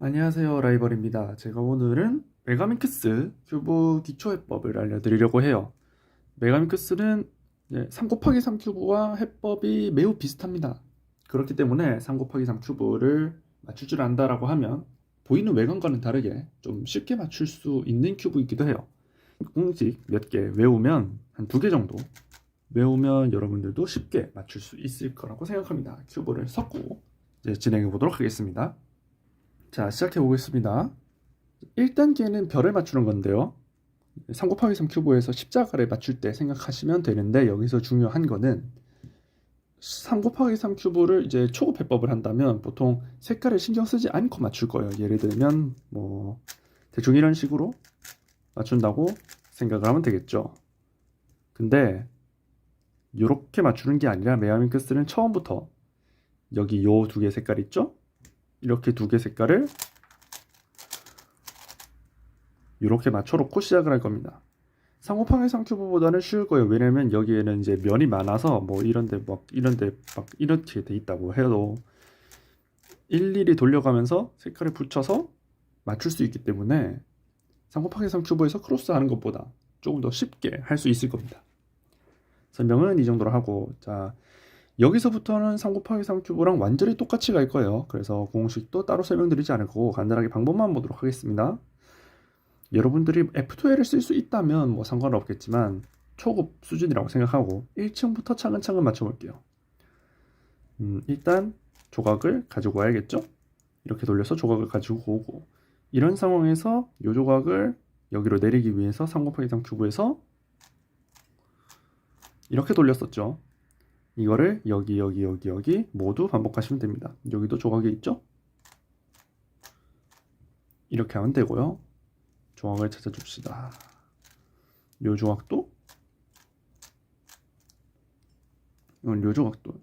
안녕하세요 라이벌입니다. 제가 오늘은 메가민크스 큐브 기초 해법을 알려드리려고 해요. 메가민크스는 3 곱하기 3 큐브와 해법이 매우 비슷합니다. 그렇기 때문에 3 곱하기 3 큐브를 맞출 줄 안다라고 하면 보이는 외관과는 다르게 좀 쉽게 맞출 수 있는 큐브이기도 해요. 공식 몇 개 외우면 한 두 개 정도 외우면 여러분들도 쉽게 맞출 수 있을 거라고 생각합니다. 큐브를 섞고 진행해 보도록 하겠습니다. 자, 시작해 보겠습니다. 1단계는 별을 맞추는 건데요. 3 곱하기 3 큐브에서 십자가를 맞출 때 생각하시면 되는데 여기서 중요한 거는 3 곱하기 3 큐브를 이제 초급 해법을 한다면 보통 색깔을 신경 쓰지 않고 맞출 거예요. 예를 들면 뭐 대충 이런 식으로 맞춘다고 생각을 하면 되겠죠. 근데 이렇게 맞추는 게 아니라 메아밍크스는 처음부터 여기 요 두 개 색깔 있죠? 이렇게 두 개 색깔을 이렇게 맞춰놓고 시작을 할 겁니다. 3 곱하기 3 큐브보다는 쉬울 거예요. 왜냐면 여기에는 이제 면이 많아서 뭐 이런데 막 이런데 막 이렇게 돼 있다고 해도 일일이 돌려가면서 색깔을 붙여서 맞출 수 있기 때문에 3 곱하기 3 큐브에서 크로스 하는 것보다 조금 더 쉽게 할 수 있을 겁니다. 설명은 이 정도로 하고 자 여기서부터는 3 곱하기 3 큐브랑 완전히 똑같이 갈 거예요. 그래서 공식도 따로 설명드리지 않을 거고 간단하게 방법만 보도록 하겠습니다. 여러분들이 F2L을 쓸 수 있다면 뭐 상관은 없겠지만 초급 수준이라고 생각하고 1층부터 차근차근 맞춰볼게요. 음, 일단 조각을 가지고 와야겠죠? 이렇게 돌려서 조각을 가지고 오고 이런 상황에서 이 조각을 여기로 내리기 위해서 3 곱하기 3 큐브에서 이렇게 돌렸었죠. 이거를 여기 여기 여기 여기 모두 반복하시면 됩니다. 여기도 조각이 있죠? 이렇게 하면 되고요. 조각을 찾아줍시다. 요 조각도 이건 요 조각도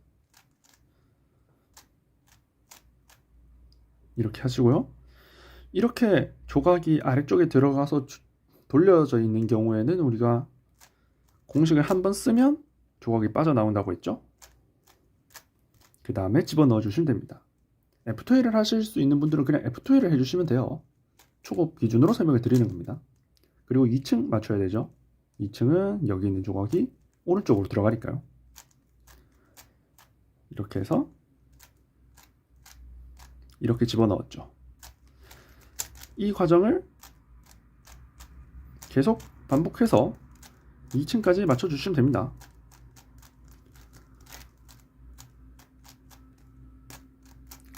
이렇게 하시고요. 이렇게 조각이 아래쪽에 들어가서 주- 돌려져 있는 경우에는 우리가 공식을 한번 쓰면 조각이 빠져나온다고 했죠? 그 다음에 집어넣어 주시면 됩니다. F2L을 하실 수 있는 분들은 그냥 F2L을 해주시면 돼요. 초급 기준으로 설명을 드리는 겁니다. 그리고 2층 맞춰야 되죠. 2층은 여기 있는 조각이 오른쪽으로 들어가니까요. 이렇게 해서 이렇게 집어넣었죠. 이 과정을 계속 반복해서 2층까지 맞춰주시면 됩니다.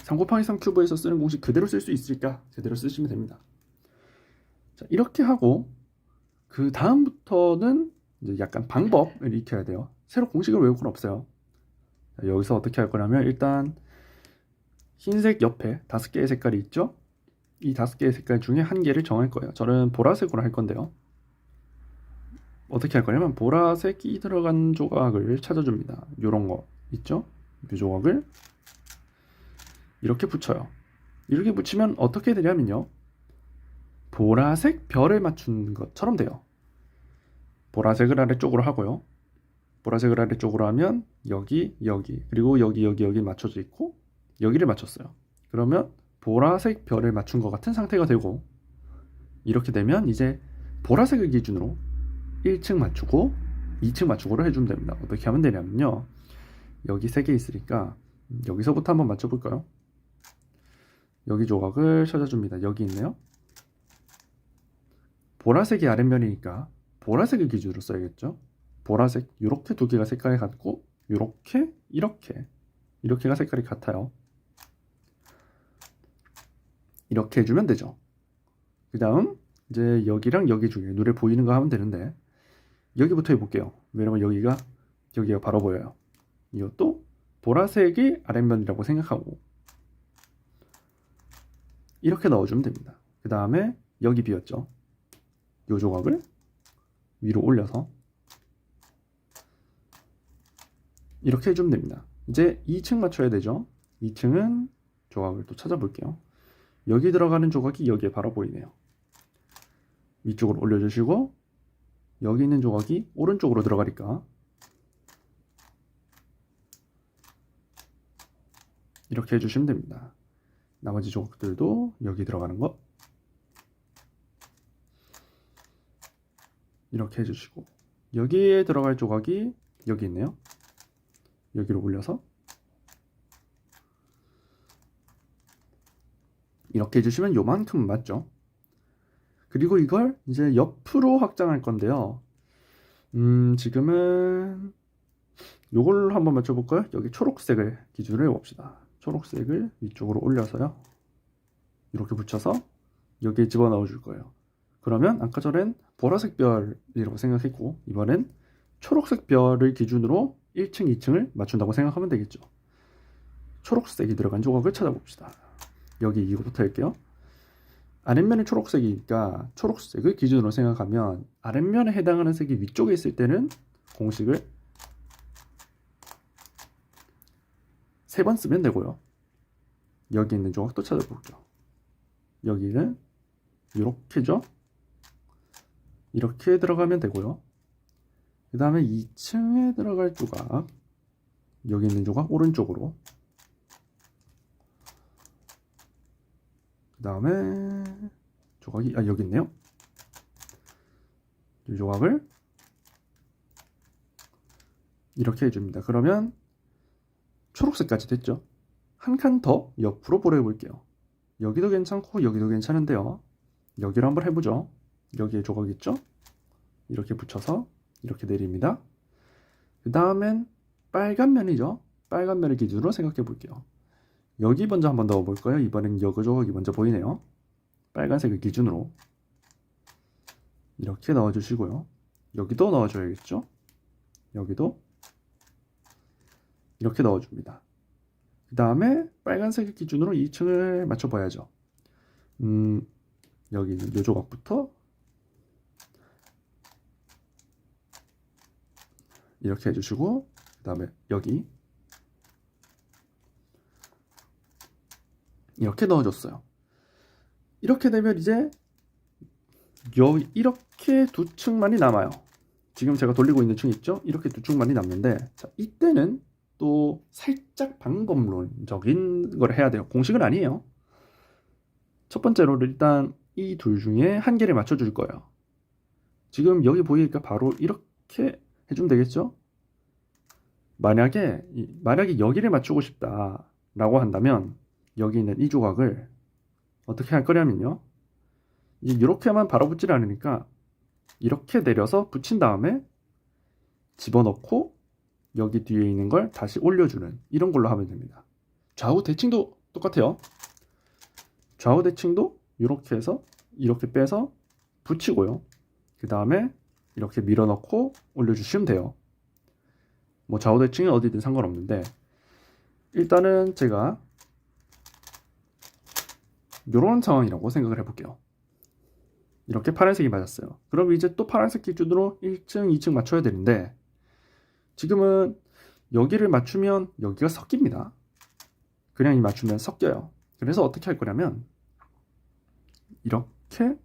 삼 곱하기 3 큐브에서 쓰는 공식 그대로 쓸 수 있으니까 그대로 쓰시면 됩니다. 자, 이렇게 하고 그 다음부터는 약간 방법을 익혀야 돼요. 새로 공식을 외울 건 없어요. 자, 여기서 어떻게 할 거냐면 일단 흰색 옆에 다섯 개의 색깔이 있죠? 이 다섯 개의 색깔 중에 한 개를 정할 거예요. 저는 보라색으로 할 건데요. 어떻게 할 거냐면 보라색이 들어간 조각을 찾아줍니다. 요런 거 있죠? 이 조각을 이렇게 붙여요. 이렇게 붙이면 어떻게 되냐면요. 보라색 별을 맞추는 것처럼 돼요. 보라색을 아래쪽으로 하고요. 보라색을 아래쪽으로 하면 여기, 여기, 그리고 여기, 여기, 여기 맞춰져 있고 여기를 맞췄어요. 그러면 보라색 별을 맞춘 것 같은 상태가 되고 이렇게 되면 이제 보라색을 기준으로 1층 맞추고 2층 맞추고를 해주면 됩니다. 어떻게 하면 되냐면요. 여기 3개 있으니까 여기서부터 한번 맞춰볼까요? 여기 조각을 찾아줍니다. 여기 있네요. 보라색이 아랫면이니까 보라색을 기준으로 써야겠죠. 보라색 이렇게 두 개가 색깔이 같고 이렇게 이렇게 이렇게가 색깔이 같아요. 이렇게 해주면 되죠. 그 다음 이제 여기랑 여기 중에 눈에 보이는 거 하면 되는데 여기부터 해볼게요. 왜냐면 여기가 여기가 바로 보여요. 이것도 보라색이 아랫면이라고 생각하고 이렇게 넣어주면 됩니다. 그 다음에 여기 비었죠. 요 조각을 위로 올려서 이렇게 해주면 됩니다. 이제 2층 맞춰야 되죠. 2층은 조각을 또 찾아볼게요. 여기 들어가는 조각이 여기에 바로 보이네요. 위쪽으로 올려주시고 여기 있는 조각이 오른쪽으로 들어가니까 이렇게 해주시면 됩니다. 나머지 조각들도 여기 들어가는 거 이렇게 해주시고 여기에 들어갈 조각이 여기 있네요. 여기로 올려서 이렇게 해주시면 요만큼 맞죠? 그리고 이걸 이제 옆으로 확장할 건데요. 음, 지금은 요걸로 한번 맞춰볼까요? 여기 초록색을 기준으로 해봅시다. 초록색을 위쪽으로 올려서요. 이렇게 붙여서 여기에 집어넣어 줄 거예요. 그러면 아까 전엔 보라색 별이라고 생각했고 이번엔 초록색 별을 기준으로 1층, 2층을 맞춘다고 생각하면 되겠죠. 초록색이 들어간 조각을 찾아봅시다. 여기 이거부터 할게요. 아랫면이 초록색이니까 초록색을 기준으로 생각하면 아랫면에 해당하는 색이 위쪽에 있을 때는 공식을 세 번 쓰면 되고요. 여기 있는 조각도 찾아볼게요. 여기는 이렇게죠. 이렇게 들어가면 되고요. 그 다음에 2층에 들어갈 조각 여기 있는 조각 오른쪽으로 그 다음에 조각이 아 여기 있네요. 이 조각을 이렇게 해줍니다. 그러면 초록색까지 됐죠. 한 칸 더 옆으로 보려 볼게요. 여기도 괜찮고 여기도 괜찮은데요. 여기로 한번 해보죠. 여기에 조각 있죠? 이렇게 붙여서 이렇게 내립니다. 그 다음엔 빨간 면이죠. 빨간 면을 기준으로 생각해 볼게요. 여기 먼저 한번 넣어 볼까요? 이번엔 여기 조각이 먼저 보이네요. 빨간색을 기준으로 이렇게 넣어 주시고요. 여기도 넣어 줘야겠죠? 여기도 이렇게 넣어 줍니다. 그 다음에 빨간색을 기준으로 2층을 맞춰 봐야죠. 음, 여기 있는 요 조각부터 이렇게 해주시고 그 다음에 여기 이렇게 넣어줬어요. 이렇게 되면 이제 여 이렇게 두 층만이 남아요. 지금 제가 돌리고 있는 층 있죠? 이렇게 두 층만이 남는데 자, 이때는 또 살짝 방법론적인 걸 해야 돼요. 공식은 아니에요. 첫 번째로 일단 이 둘 중에 한 개를 맞춰줄 거예요. 지금 여기 보이니까 바로 이렇게 해주면 되겠죠? 만약에 이- 만약에 여기를 맞추고 싶다라고 한다면 여기 있는 이 조각을 어떻게 할 거냐면요. 이렇게만 바로 붙질 않으니까 이렇게 내려서 붙인 다음에 집어넣고 여기 뒤에 있는 걸 다시 올려주는 이런 걸로 하면 됩니다. 좌우 대칭도 똑같아요. 좌우 대칭도 이렇게 해서 이렇게 빼서 붙이고요. 그 다음에 이렇게 밀어넣고 올려주시면 돼요. 뭐 좌우 대칭이 어디든 상관없는데 일단은 제가 이런 상황이라고 생각을 해볼게요. 이렇게 파란색이 맞았어요. 그럼 이제 또 파란색 기준으로 1층, 2층 맞춰야 되는데 지금은 여기를 맞추면 여기가 섞입니다. 그냥 이 맞추면 섞여요. 그래서 어떻게 할 거냐면 이렇게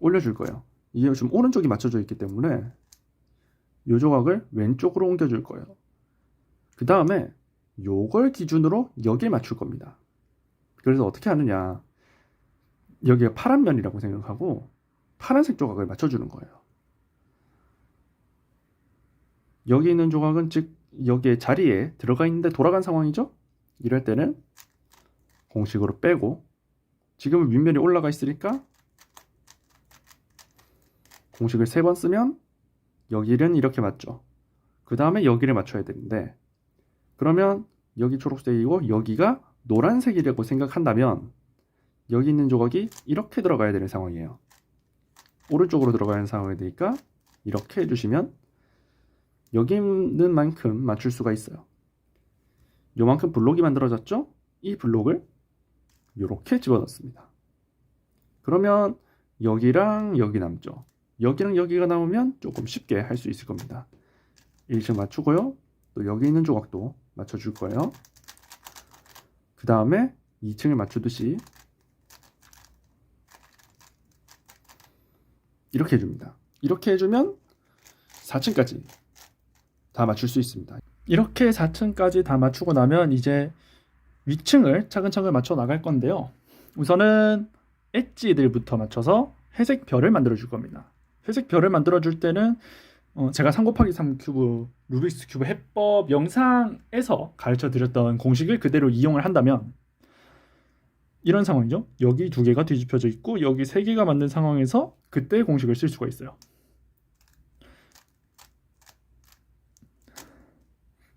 올려줄 거예요. 이게 지금 오른쪽이 맞춰져 있기 때문에 이 조각을 왼쪽으로 옮겨줄 거예요. 그 다음에 요걸 기준으로 여기에 맞출 겁니다. 그래서 어떻게 하느냐. 여기가 파란 면이라고 생각하고 파란색 조각을 맞춰주는 거예요. 여기 있는 조각은 즉 여기에 자리에 들어가 있는데 돌아간 상황이죠? 이럴 때는 공식으로 빼고 지금은 윗면이 올라가 있으니까 공식을 세 번 쓰면 여기는 이렇게 맞죠. 그 다음에 여기를 맞춰야 되는데 그러면 여기 초록색이고 여기가 노란색이라고 생각한다면 여기 있는 조각이 이렇게 들어가야 되는 상황이에요. 오른쪽으로 들어가는 상황이 되니까 이렇게 해주시면 여기 있는 만큼 맞출 수가 있어요. 요만큼 블록이 만들어졌죠? 이 블록을 이렇게 집어넣습니다. 그러면 여기랑 여기 남죠. 여기랑 여기가 나오면 조금 쉽게 할 수 있을 겁니다. 1층 맞추고요. 또 여기 있는 조각도 맞춰줄 거예요. 그 다음에 2층을 맞추듯이 이렇게 해줍니다. 이렇게 해주면 4층까지 다 맞출 수 있습니다. 이렇게 4층까지 다 맞추고 나면 이제 위층을 차근차근 맞춰 나갈 건데요. 우선은 엣지들부터 맞춰서 회색 별을 만들어 줄 겁니다. 회색 별을 만들어 줄 때는 어, 제가 3 곱하기 3 큐브 루비스 큐브 해법 영상에서 가르쳐 드렸던 공식을 그대로 이용을 한다면 이런 상황이죠. 여기 두 개가 뒤집혀져 있고 여기 세 개가 맞는 상황에서 그때 공식을 쓸 수가 있어요.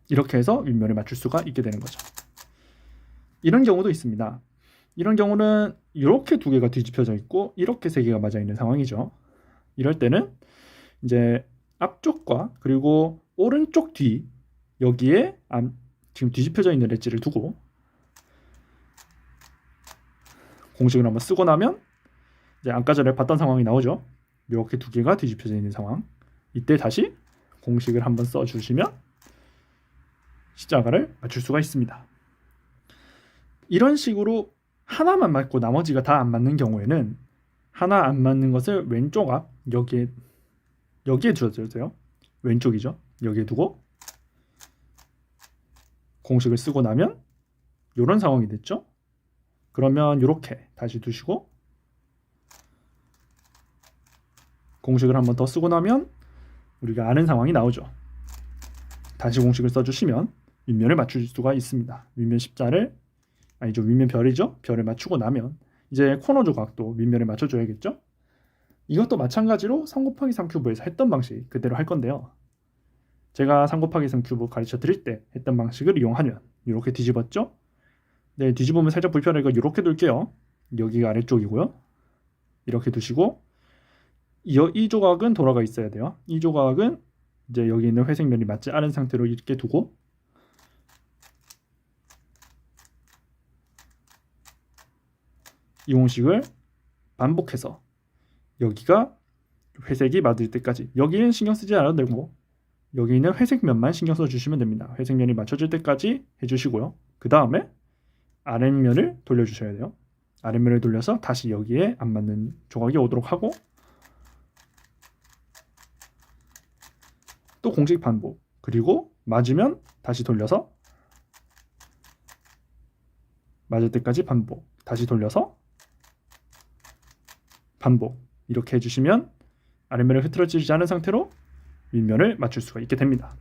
이렇게 해서 윗면을 맞출 수가 있게 되는 거죠. 이런 경우도 있습니다. 이런 경우는 이렇게 두 개가 뒤집혀져 있고 이렇게 세 개가 맞아 있는 상황이죠. 이럴 때는 이제 앞쪽과 그리고 오른쪽 뒤 여기에 안- 지금 뒤집혀져 있는 엣지를 두고 공식을 한번 쓰고 나면 이제 아까 전에 봤던 상황이 나오죠. 이렇게 두 개가 뒤집혀져 있는 상황. 이때 다시 공식을 한번 써주시면 십자가를 맞출 수가 있습니다. 이런 식으로 하나만 맞고 나머지가 다 안 맞는 경우에는 하나 안 맞는 것을 왼쪽 앞 여기에 여기에 두어주세요. 왼쪽이죠. 여기에 두고 공식을 쓰고 나면 이런 상황이 됐죠. 그러면 이렇게 다시 두시고 공식을 한번 더 쓰고 나면 우리가 아는 상황이 나오죠. 다시 공식을 써주시면 윗면을 맞출 수가 있습니다. 윗면 십자를 아니죠 윗면 별이죠. 별을 맞추고 나면 이제 코너 조각도 윗면을 맞춰줘야겠죠. 이것도 마찬가지로 3 곱하기 3 큐브에서 했던 방식 그대로 할 건데요. 제가 3 곱하기 3 큐브 가르쳐 드릴 때 했던 방식을 이용하면 이렇게 뒤집었죠? 네, 뒤집으면 살짝 불편하니까 이렇게 둘게요. 여기가 아래쪽이고요. 이렇게 두시고 이, 이 조각은 돌아가 있어야 돼요. 이 조각은 이제 여기 있는 회색 면이 맞지 않은 상태로 이렇게 두고 이 공식을 반복해서 여기가 회색이 맞을 때까지 여기는 신경 쓰지 않아도 되고 여기 있는 회색 면만 신경 써 주시면 됩니다. 회색 면이 맞춰질 때까지 해주시고요. 그 다음에 아랫면을 돌려주셔야 돼요. 아랫면을 돌려서 다시 여기에 안 맞는 조각이 오도록 하고 또 공식 반복 그리고 맞으면 다시 돌려서 맞을 때까지 반복 다시 돌려서 반복 이렇게 해주시면 아랫면을 흐트러지지 않은 상태로 윗면을 맞출 수가 있게 됩니다.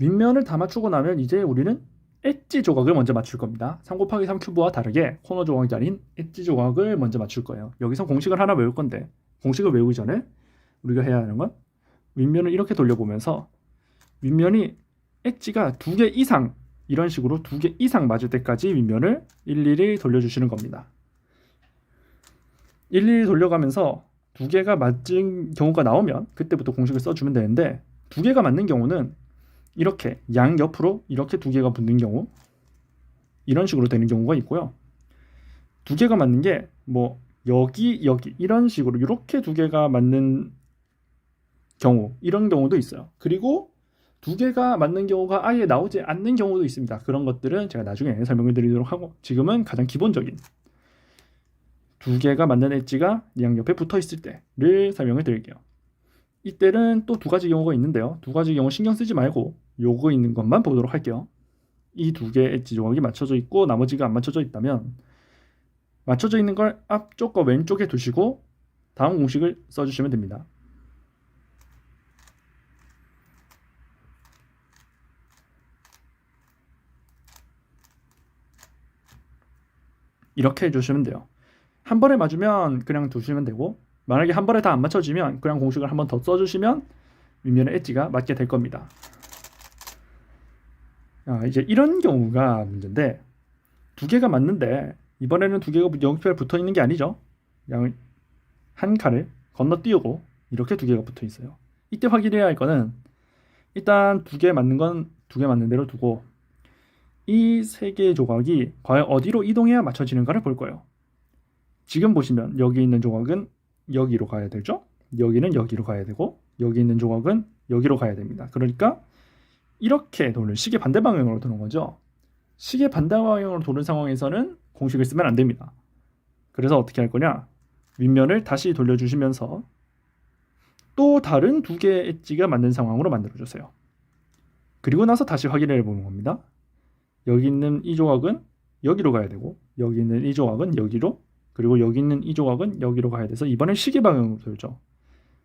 윗면을 다 맞추고 나면 이제 우리는 엣지 조각을 먼저 맞출 겁니다. 3 곱하기 3 큐브와 다르게 코너 조각이 아닌 엣지 조각을 먼저 맞출 거예요. 여기서 공식을 하나 외울 건데 공식을 외우기 전에 우리가 해야 하는 건 윗면을 이렇게 돌려보면서 윗면이 엣지가 두 개 이상 이런 식으로 두 개 이상 맞을 때까지 윗면을 일일이 돌려주시는 겁니다. 일일이 돌려가면서 두 개가 맞은 경우가 나오면 그때부터 공식을 써주면 되는데 두 개가 맞는 경우는 이렇게 양 옆으로 이렇게 두 개가 붙는 경우 이런 식으로 되는 경우가 있고요. 두 개가 맞는 게 뭐 여기 여기 이런 식으로 이렇게 두 개가 맞는 경우 이런 경우도 있어요. 그리고 두 개가 맞는 경우가 아예 나오지 않는 경우도 있습니다. 그런 것들은 제가 나중에 설명을 드리도록 하고 지금은 가장 기본적인 두 개가 맞는 엣지가 양 옆에 붙어 있을 때를 설명을 드릴게요. 이때는 또 두 가지 경우가 있는데요. 두 가지 경우 신경 쓰지 말고 요거 있는 것만 보도록 할게요. 이 두 개의 엣지 조각이 맞춰져 있고 나머지가 안 맞춰져 있다면 맞춰져 있는 걸 앞쪽과 왼쪽에 두시고 다음 공식을 써주시면 됩니다. 이렇게 해주시면 돼요. 한 번에 맞으면 그냥 두시면 되고 만약에 한 번에 다 안 맞춰지면 그냥 공식을 한 번 더 써주시면 윗면의 엣지가 맞게 될 겁니다. 아, 이제 이런 경우가 문제인데 두 개가 맞는데 이번에는 두 개가 연필 붙어 있는 게 아니죠. 그냥 한 칸을 건너뛰고 이렇게 두 개가 붙어 있어요. 이때 확인해야 할 거는 일단 두 개 맞는 건 두 개 맞는 대로 두고 이 세 개의 조각이 과연 어디로 이동해야 맞춰지는가를 볼 거예요. 지금 보시면 여기 있는 조각은 여기로 가야 되죠. 여기는 여기로 가야 되고 여기 있는 조각은 여기로 가야 됩니다. 그러니까 이렇게 도는 시계 반대 방향으로 도는 거죠. 시계 반대 방향으로 도는 상황에서는 공식을 쓰면 안 됩니다. 그래서 어떻게 할 거냐? 윗면을 다시 돌려주시면서 또 다른 두 개의 엣지가 맞는 상황으로 만들어 주세요. 그리고 나서 다시 확인해 보는 겁니다. 여기 있는 이 조각은 여기로 가야 되고 여기 있는 이 조각은 여기로 그리고 여기 있는 이 조각은 여기로 가야 돼서 이번엔 시계 방향으로 돌죠.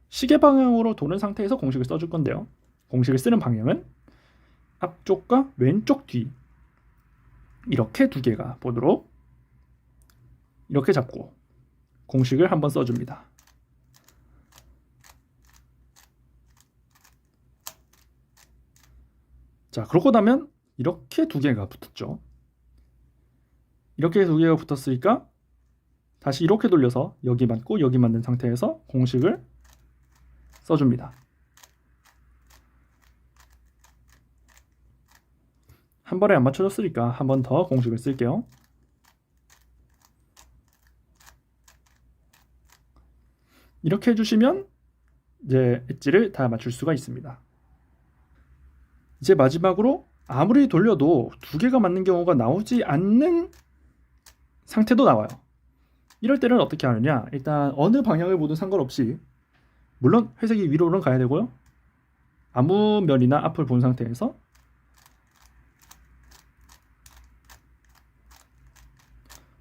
시계 방향으로 도는 상태에서 공식을 써줄 건데요. 공식을 쓰는 방향은 앞쪽과 왼쪽 뒤 이렇게 두 개가 보도록 이렇게 잡고 공식을 한번 써줍니다. 자, 그러고 나면 이렇게 두 개가 붙었죠. 이렇게 두 개가 붙었으니까 다시 이렇게 돌려서 여기 맞고 여기 맞는 상태에서 공식을 써줍니다. 한 번에 안 맞춰졌으니까 한 번 더 공식을 쓸게요. 이렇게 해주시면 이제 엣지를 다 맞출 수가 있습니다. 이제 마지막으로 아무리 돌려도 두 개가 맞는 경우가 나오지 않는 상태도 나와요. 이럴 때는 어떻게 하느냐? 일단 어느 방향을 보든 상관없이 물론 회색이 위로는 가야 되고요. 아무 면이나 앞을 본 상태에서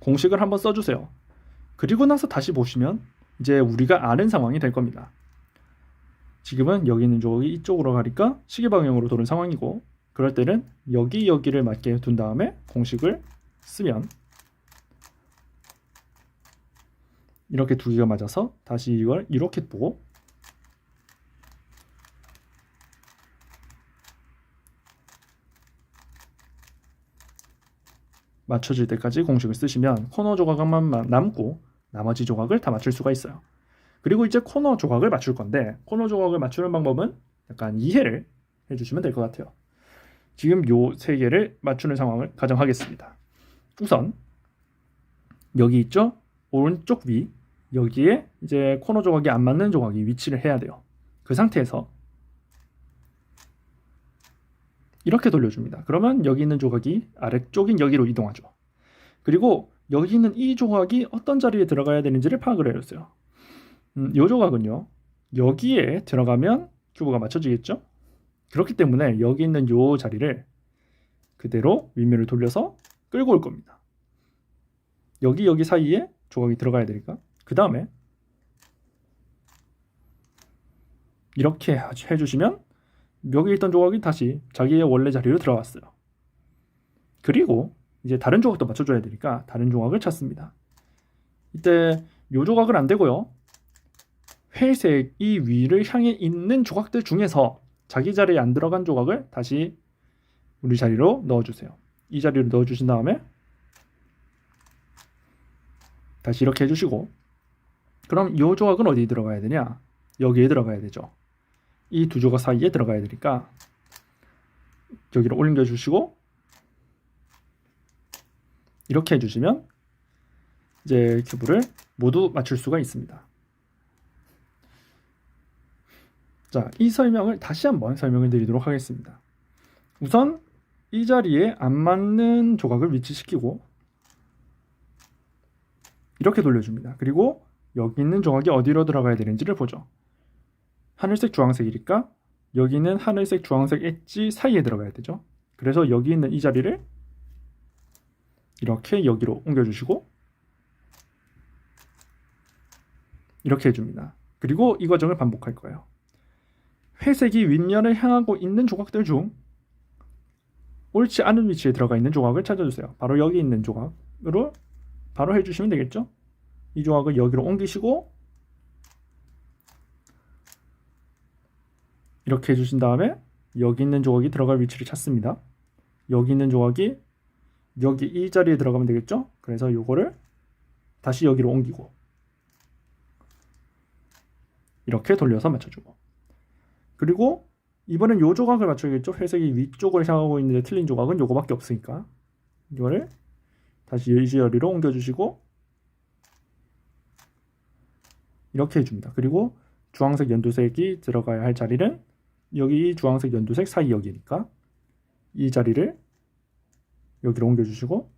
공식을 한번 써주세요. 그리고 나서 다시 보시면 이제 우리가 아는 상황이 될 겁니다. 지금은 여기 있는 조각이 이쪽으로 가니까 시계 방향으로 도는 상황이고 그럴 때는 여기 여기를 맞게 둔 다음에 공식을 쓰면 이렇게 두 개가 맞아서 다시 이걸 이렇게 보고 맞춰질 때까지 공식을 쓰시면 코너 조각만 남고 나머지 조각을 다 맞출 수가 있어요. 그리고 이제 코너 조각을 맞출 건데 코너 조각을 맞추는 방법은 약간 이해를 해주시면 될 것 같아요. 지금 요 세 개를 맞추는 상황을 가정하겠습니다. 우선 여기 있죠? 오른쪽 위 여기에 이제 코너 조각이 안 맞는 조각이 위치를 해야 돼요. 그 상태에서 이렇게 돌려줍니다. 그러면 여기 있는 조각이 아래쪽인 여기로 이동하죠. 그리고 여기 있는 이 조각이 어떤 자리에 들어가야 되는지를 파악을 해줬어요. 음, 이 조각은요. 여기에 들어가면 큐브가 맞춰지겠죠? 그렇기 때문에 여기 있는 이 자리를 그대로 윗면을 돌려서 끌고 올 겁니다. 여기 여기 사이에 조각이 들어가야 되니까 그 다음에 이렇게 해주시면 여기 있던 조각이 다시 자기의 원래 자리로 들어왔어요. 그리고 이제 다른 조각도 맞춰줘야 되니까 다른 조각을 찾습니다. 이때 요 조각은 안 되고요. 회색 이 위를 향해 있는 조각들 중에서 자기 자리에 안 들어간 조각을 다시 우리 자리로 넣어주세요. 이 자리로 넣어주신 다음에 다시 이렇게 해주시고 그럼 이 조각은 어디에 들어가야 되냐? 여기에 들어가야 되죠. 이 두 조각 사이에 들어가야 되니까 여기로 옮겨주시고 이렇게 해주시면 이제 큐브를 모두 맞출 수가 있습니다. 자, 이 설명을 다시 한번 설명을 드리도록 하겠습니다. 우선 이 자리에 안 맞는 조각을 위치시키고 이렇게 돌려줍니다. 그리고 여기 있는 조각이 어디로 들어가야 되는지를 보죠. 하늘색 주황색이니까 여기는 하늘색 주황색 엣지 사이에 들어가야 되죠. 그래서 여기 있는 이 자리를 이렇게 여기로 옮겨주시고 이렇게 해줍니다. 그리고 이 과정을 반복할 거예요. 회색이 윗면을 향하고 있는 조각들 중 옳지 않은 위치에 들어가 있는 조각을 찾아주세요. 바로 여기 있는 조각으로 바로 해주시면 되겠죠? 이 조각을 여기로 옮기시고 이렇게 해주신 다음에 여기 있는 조각이 들어갈 위치를 찾습니다. 여기 있는 조각이 여기 이 자리에 들어가면 되겠죠? 그래서 요거를 다시 여기로 옮기고 이렇게 돌려서 맞춰주고 그리고 이번엔 요 조각을 맞춰야겠죠? 회색이 위쪽을 향하고 있는데 틀린 조각은 요거밖에 없으니까 이거를 다시 이 자리로 옮겨주시고 이렇게 해줍니다. 그리고 주황색 연두색이 들어가야 할 자리는 여기 주황색 연두색 사이 여기니까 이 자리를 여기로 옮겨주시고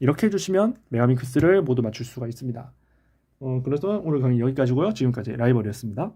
이렇게 해주시면 메가밍크스를 모두 맞출 수가 있습니다. 어, 그래서 오늘 강의 여기까지고요. 지금까지 라이벌이었습니다.